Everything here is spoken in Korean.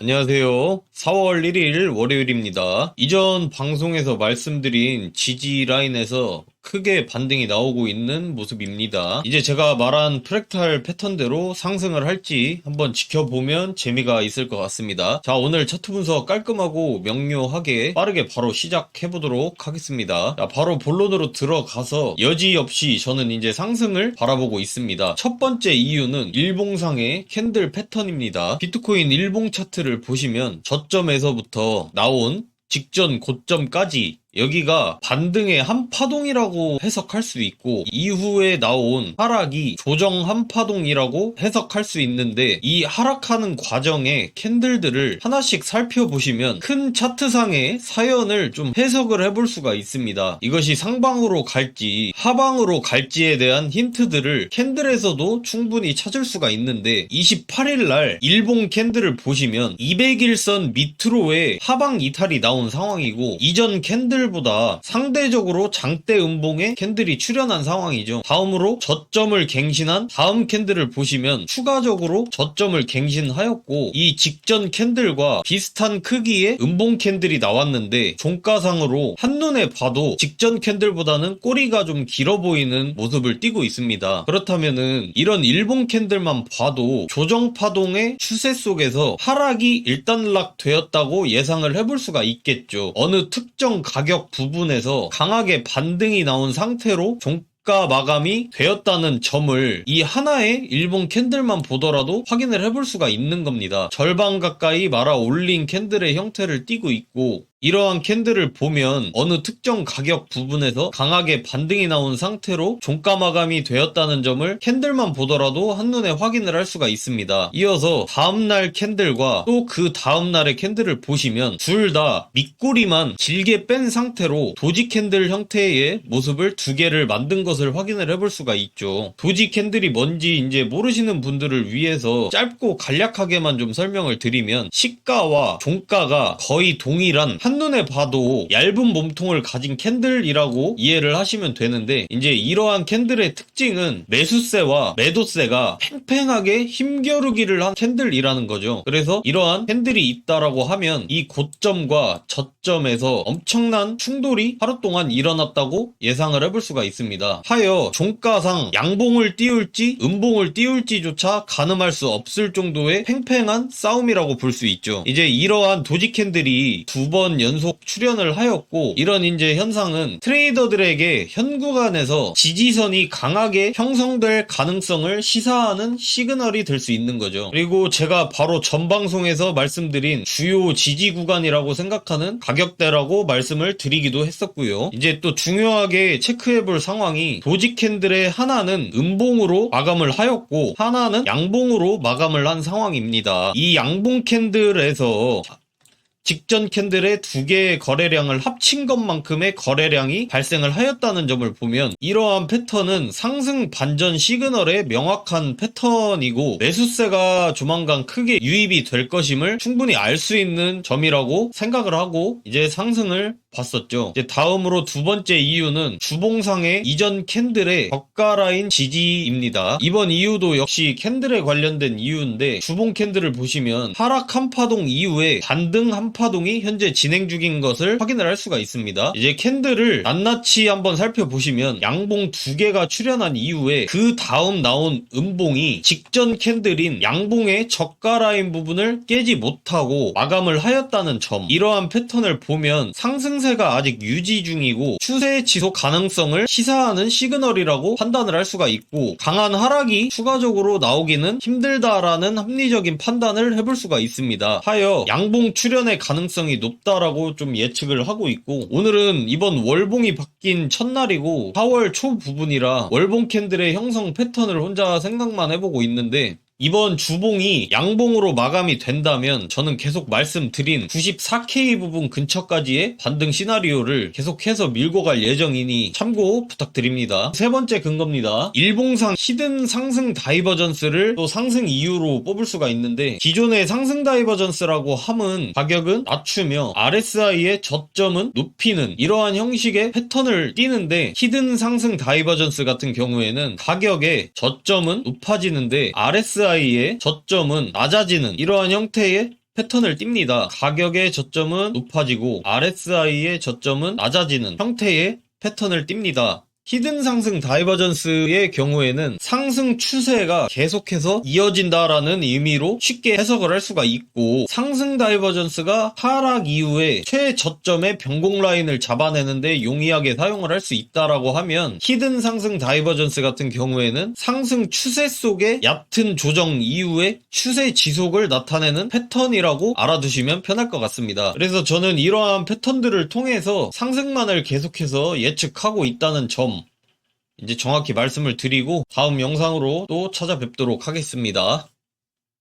안녕하세요. 4월 1일 월요일입니다. 이전 방송에서 말씀드린 지지 라인에서 크게 반등이 나오고 있는 모습입니다. 이제 제가 말한 프랙탈 패턴대로 상승을 할지 한번 지켜보면 재미가 있을 것 같습니다. 자, 오늘 차트 분석 깔끔하고 명료하게 빠르게 바로 시작해보도록 하겠습니다. 자, 바로 본론으로 들어가서 여지없이 저는 이제 상승을 바라보고 있습니다. 첫 번째 이유는 일봉상의 캔들 패턴입니다. 비트코인 일봉 차트를 보시면 저점에서부터 나온 직전 고점까지 여기가 반등의 한 파동이라고 해석할 수 있고 이후에 나온 하락이 조정 한 파동이라고 해석할 수 있는데 이 하락하는 과정의 캔들들을 하나씩 살펴보시면 큰 차트상의 사연을 좀 해석을 해볼 수가 있습니다. 이것이 상방으로 갈지 하방으로 갈지에 대한 힌트들을 캔들에서도 충분히 찾을 수가 있는데 28일 날 일봉 캔들을 보시면 200일선 밑으로의 하방 이탈이 나온 상황이고 이전 캔들 보다 상대적으로 장대 음봉에 캔들이 출현한 상황이죠. 다음으로 저점을 갱신한 다음 캔들을 보시면 추가적으로 저점을 갱신하였고 이 직전 캔들과 비슷한 크기의 음봉 캔들이 나왔는데 종가상으로 한눈에 봐도 직전 캔들보다는 꼬리가 좀 길어 보이는 모습을 띠고 있습니다. 그렇다면은 이런 일봉 캔들만 봐도 조정 파동의 추세 속에서 하락이 일단락 되었다고 예상을 해볼 수가 있겠죠. 어느 특정 가격 부분에서 강하게 반등이 나온 상태로 종 가 마감이 되었다는 점을 이 하나의 일본 캔들만 보더라도 확인을 해볼 수가 있는 겁니다. 절반 가까이 말아 올린 캔들의 형태를 띠고 있고 이러한 캔들을 보면 어느 특정 가격 부분에서 강하게 반등이 나온 상태로 종가 마감이 되었다는 점을 캔들만 보더라도 한눈에 확인을 할 수가 있습니다. 이어서 다음날 캔들과 또 그 다음날의 캔들을 보시면 둘 다 밑꼬리만 길게 뺀 상태로 도지 캔들 형태의 모습을 두 개를 만든 것을 확인을 해볼 수가 있죠. 도지 캔들이 뭔지 이제 모르시는 분들을 위해서 짧고 간략하게만 좀 설명을 드리면 시가와 종가가 거의 동일한 한눈에 봐도 얇은 몸통을 가진 캔들이라고 이해를 하시면 되는데 이제 이러한 캔들의 특징은 매수세와 매도세가 팽팽하게 힘겨루기를 한 캔들이라는 거죠. 그래서 이러한 캔들이 있다라고 하면 이 고점과 저점에서 엄청난 충돌이 하루 동안 일어났다고 예상을 해볼 수가 있습니다. 하여 종가상 양봉을 띄울지 음봉을 띄울지조차 가늠할 수 없을 정도의 팽팽한 싸움이라고 볼 수 있죠. 이제 이러한 도지 캔들이 두번 연속 출현을 하였고 이런 이제 현상은 트레이더들에게 현 구간에서 지지선이 강하게 형성될 가능성을 시사하는 시그널이 될 수 있는 거죠. 그리고 제가 바로 전 방송에서 말씀드린 주요 지지 구간이라고 생각하는 가격대라고 말씀을 드리기도 했었고요. 이제 또 중요하게 체크해 볼 상황이 도지 캔들의 하나는 음봉으로 마감을 하였고 하나는 양봉으로 마감을 한 상황입니다. 이 양봉 캔들에서 직전 캔들의 두 개의 거래량을 합친 것만큼의 거래량이 발생을 하였다는 점을 보면 이러한 패턴은 상승 반전 시그널의 명확한 패턴이고 매수세가 조만간 크게 유입이 될 것임을 충분히 알 수 있는 점이라고 생각을 하고 이제 상승을 봤었죠. 이제 다음으로 두 번째 이유는 주봉상의 이전 캔들의 저가 라인 지지입니다. 이번 이유도 역시 캔들에 관련된 이유인데 주봉 캔들을 보시면 하락 한 파동 이후에 반등 한 파동이 현재 진행 중인 것을 확인을 할 수가 있습니다. 이제 캔들을 낱낱이 한번 살펴보시면 양봉 두 개가 출현한 이후에 그 다음 나온 음봉이 직전 캔들인 양봉의 저가 라인 부분을 깨지 못하고 마감을 하였다는 점 이러한 패턴을 보면 상승 세가 아직 유지 중이고 추세 지속 가능성을 시사하는 시그널이라고 판단을 할 수가 있고 강한 하락이 추가적으로 나오기는 힘들다라는 합리적인 판단을 해볼 수가 있습니다. 하여 양봉 출현의 가능성이 높다라고 좀 예측을 하고 있고 오늘은 이번 월봉이 바뀐 첫날이고 4월 초 부분이라 월봉 캔들의 형성 패턴을 혼자 생각만 해보고 있는데 이번 주봉이 양봉으로 마감이 된다면 저는 계속 말씀드린 94K 부분 근처까지의 반등 시나리오를 계속해서 밀고 갈 예정이니 참고 부탁드립니다. 세 번째 근거입니다. 일봉상 히든 상승 다이버전스를 또 상승 이유로 뽑을 수가 있는데 기존의 상승 다이버전스라고 함은 가격은 낮추며 RSI의 저점은 높이는 이러한 형식의 패턴을 띠는데 히든 상승 다이버전스 같은 경우에는 가격의 저점은 높아지는데 RSI 사이의 저점은 낮아지는 이러한 형태의 패턴을 띱니다. 가격의 저점은 높아지고 RSI의 저점은 낮아지는 형태의 패턴을 띱니다. 히든 상승 다이버전스의 경우에는 상승 추세가 계속해서 이어진다라는 의미로 쉽게 해석을 할 수가 있고 상승 다이버전스가 하락 이후에 최저점의 변곡 라인을 잡아내는데 용이하게 사용을 할 수 있다라고 하면 히든 상승 다이버전스 같은 경우에는 상승 추세 속에 얕은 조정 이후에 추세 지속을 나타내는 패턴이라고 알아두시면 편할 것 같습니다. 그래서 저는 이러한 패턴들을 통해서 상승만을 계속해서 예측하고 있다는 점 이제 정확히 말씀을 드리고 다음 영상으로 또 찾아뵙도록 하겠습니다.